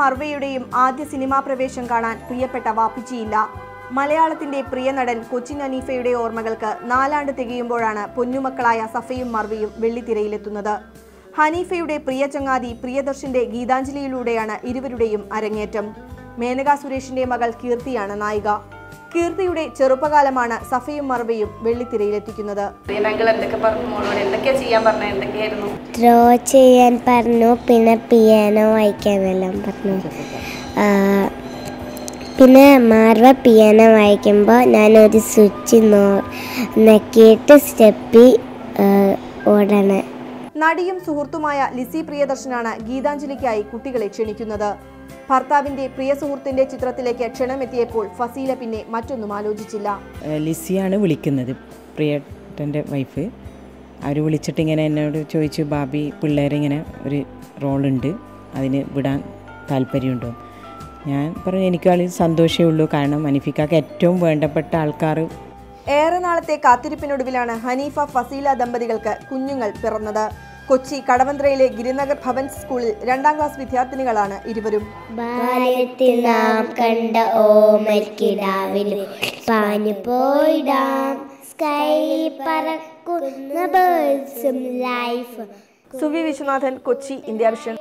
മർവയുടെയും ആദ്യ സിനിമാ പ്രവേശം കാണാൻ പ്രിയപ്പെട്ട വാപ്പിച്ചിയില്ല. മലയാളത്തിന്റെ പ്രിയ നടൻ കൊച്ചിൻ അനീഫയുടെ ഓർമ്മകൾക്ക് നാലാണ്ട് തികയുമ്പോഴാണ് പൊന്നുമക്കളായ സഫയും മർവയും വെള്ളിത്തിരയിലെത്തുന്നത്. ഹനീഫയുടെ പ്രിയ ചങ്ങാതി പ്രിയദർശന്റെ ഗീതാഞ്ജലിയിലൂടെയാണ് ഇരുവരുടെയും അരങ്ങേറ്റം. മേനക സുരേഷിന്റെ മകൾ കീർത്തിയാണ് നായിക. കീർത്തിയുടെ ചെറുപ്പകാലമാണ് സഫയും മർവയും വെള്ളിത്തിരയിലെത്തിക്കുന്നത്. എന്തൊക്കെ ചെയ്യാൻ പറഞ്ഞ? എന്തൊക്കെയായിരുന്നു? ഡ്രോ ചെയ്യാൻ പറഞ്ഞു പിന്നെ പിയാനോ വായിക്കാനെല്ലാം പറഞ്ഞു. പിന്നെ മാർവ പിയാനോ വായിക്കുമ്പോൾ ഞാനൊരു സ്വിച്ച് നോ നക്കിയിട്ട് സ്റ്റെപ്പി ഓടണേ. നടിയും സുഹൃത്തുമായ ലിസി പ്രിയദർശനാണ് ഗീതാഞ്ജലിക്കായി കുട്ടികളെ ക്ഷണിക്കുന്നത്. ഭർത്താവിന്റെ പ്രിയ സുഹൃത്തിന്റെ ചിത്രത്തിലേക്ക് ക്ഷണമെത്തിയപ്പോൾ ഫസീല പിന്നെ മറ്റൊന്നും ആലോചിച്ചില്ല. ലിസിയാണ് വിളിക്കുന്നത് പ്രിയന്റെ വൈഫ്. അവർ വിളിച്ചിട്ട് ഇങ്ങനെ എന്നോട് ചോദിച്ചു ബാബി പിള്ളേരെ ഇങ്ങനെ ഒരു റോളുണ്ട് അതിന് വിടാൻ താല്പര്യമുണ്ടോ? ഞാൻ പറഞ്ഞു എനിക്ക് അതിൽ സന്തോഷമേ ഉള്ളൂ. കാരണം അനിഫിക്കാക്ക് ഏറ്റവും വേണ്ടപ്പെട്ട ആൾക്കാർ ഏറെ നാളത്തെ കാത്തിരിപ്പിനൊടുവിലാണ് ഹനീഫ ഫസീല ദമ്പതികൾക്ക് കുഞ്ഞുങ്ങൾ പിറന്നത്. കൊച്ചി കടവന്ത്രയിലെ ഗിരിനഗർ ഭവൻ സ്കൂളിൽ രണ്ടാം ക്ലാസ് വിദ്യാർത്ഥിനികളാണ് ഇരുവരും. ബാല്യത്തിൽ നാം കണ്ട ഓമൽക്കിടാവിലും പാഞ്ഞു പോയിടാം. സ്കൈ പറക്കുന്ന ബേഴ്സും life Suvi Viswanathan Kochi India vision.